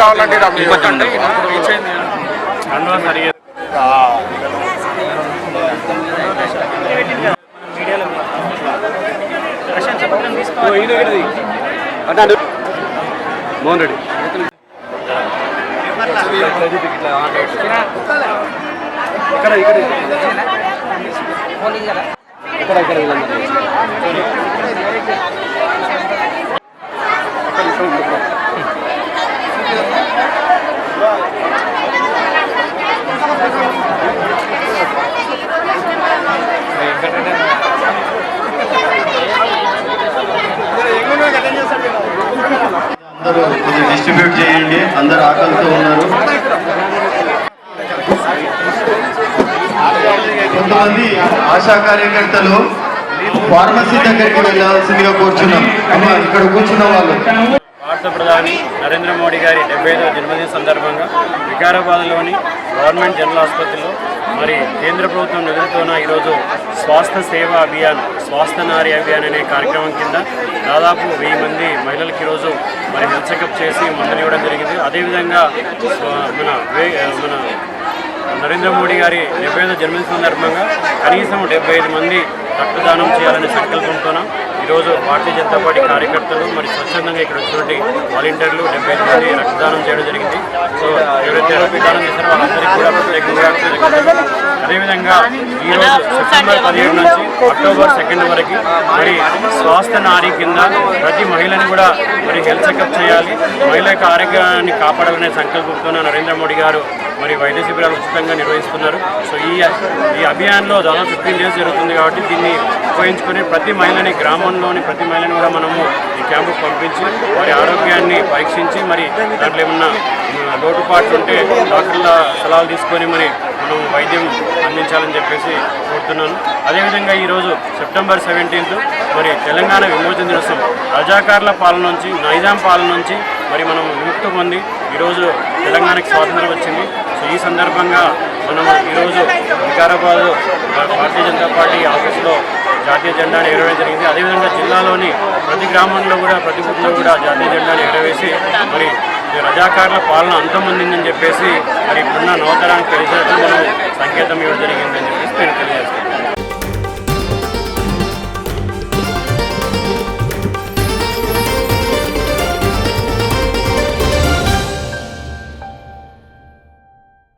కావాలంటే మోహన్ రెడ్డి ఇక్కడ ఇక్కడ ఇక్కడ ఇక్కడ. డిస్ట్రిబ్యూట్ చేయండి. అందరు ఆకలితో ఉన్నారు. కొంతమంది ఆశా కార్యకర్తలు ఫార్మసీ దగ్గరికి వెళ్ళాల్సిందిగా కూర్చున్నాం. అమ్మ ఇక్కడ కూర్చున్న వాళ్ళు. భారత ప్రధాని నరేంద్ర మోడీ గారి డెబ్బై ఐదవ జన్మదిన సందర్భంగా వికారాబాద్లోని గవర్నమెంట్ జనరల్ ఆసుపత్రిలో మరి కేంద్ర ప్రభుత్వం నిధులతోన ఈరోజు స్వాస్థ్య సేవ అభియాన్ స్వాస్థ్య నారి అభియాన్ అనే కార్యక్రమం కింద దాదాపు వెయ్యి మంది మహిళలకు ఈరోజు మరి హెల్త్ చెకప్ చేసి మందులు ఇవ్వడం జరిగింది. అదేవిధంగా మన మన నరేంద్ర మోడీ గారి డెబ్బై ఐదు జన్మదిన సందర్భంగా కనీసం డెబ్బై ఐదు మంది రక్తదానం చేయాలనే సంకల్పంతోన ఈరోజు భారతీయ జనతా పార్టీ కార్యకర్తలు మరి స్వచ్ఛందంగా ఇక్కడ వచ్చినటువంటి వాలంటీర్లు డెబ్బై మంది రక్తదానం చేయడం జరిగింది. సో ఎవరైతే రక్తదానం చేశారో వాళ్ళందరికీ కూడా ప్రత్యేకంగా అదేవిధంగా ఈరోజు సెప్టెంబర్ పదిహేడు నుంచి అక్టోబర్ సెకండ్ వరకు మరి స్వాస్థ్య నారీ కింద ప్రతి మహిళని కూడా మరి హెల్త్ చెకప్ చేయాలి. మహిళ యొక్క ఆరోగ్యాన్ని కాపాడాలనే సంకల్పంతో నరేంద్ర మోడీ గారు మరి వైద్య శిబిరాలు ఉచితంగా నిర్వహిస్తున్నారు. సో ఈ ఈ అభియాన్లో దాదాపు ఫిఫ్టీన్ డేస్ జరుగుతుంది కాబట్టి దీన్ని ఉపయోగించుకొని ప్రతి మహిళని గ్రామంలోని ప్రతి మహిళని కూడా మనము ఈ క్యాంపుకు పంపించి వారి ఆరోగ్యాన్ని పరీక్షించి మరి దాంట్లో ఏమన్నా లోటుపాట్లు ఉంటే డాక్టర్ల సలహాలు తీసుకొని మరి మనం వైద్యం అందించాలని చెప్పేసి కోరుతున్నాను. అదేవిధంగా ఈరోజు సెప్టెంబర్ సెవెంటీన్త్ మరి తెలంగాణ విమోచన దినోత్సవం రజాకార్ల పాలన నుంచి నైజాం పాలన నుంచి మరి మనం విముక్తి పొంది ఈరోజు తెలంగాణకి స్వాతంత్రం వచ్చింది. సో ఈ సందర్భంగా మనం ఈరోజు వికారాబాద్ భారతీయ జనతా పార్టీ ఆఫీస్లో జాతీయ జెండాను ఎగరవేయడం జరిగింది. అదేవిధంగా జిల్లాలోని ప్రతి గ్రామంలో కూడా ప్రతి ఊరిలో కూడా జాతీయ జెండాను ఎగరవేసి మరి రజాకారుల పాలన అంతమందిందని చెప్పేసి మరి ఇప్పుడున్న నవతరానికి తెలిసినట్టు మనం సంకేతం ఇవ్వడం జరిగిందని చెప్పేసి నేను తెలియజేస్తున్నాను.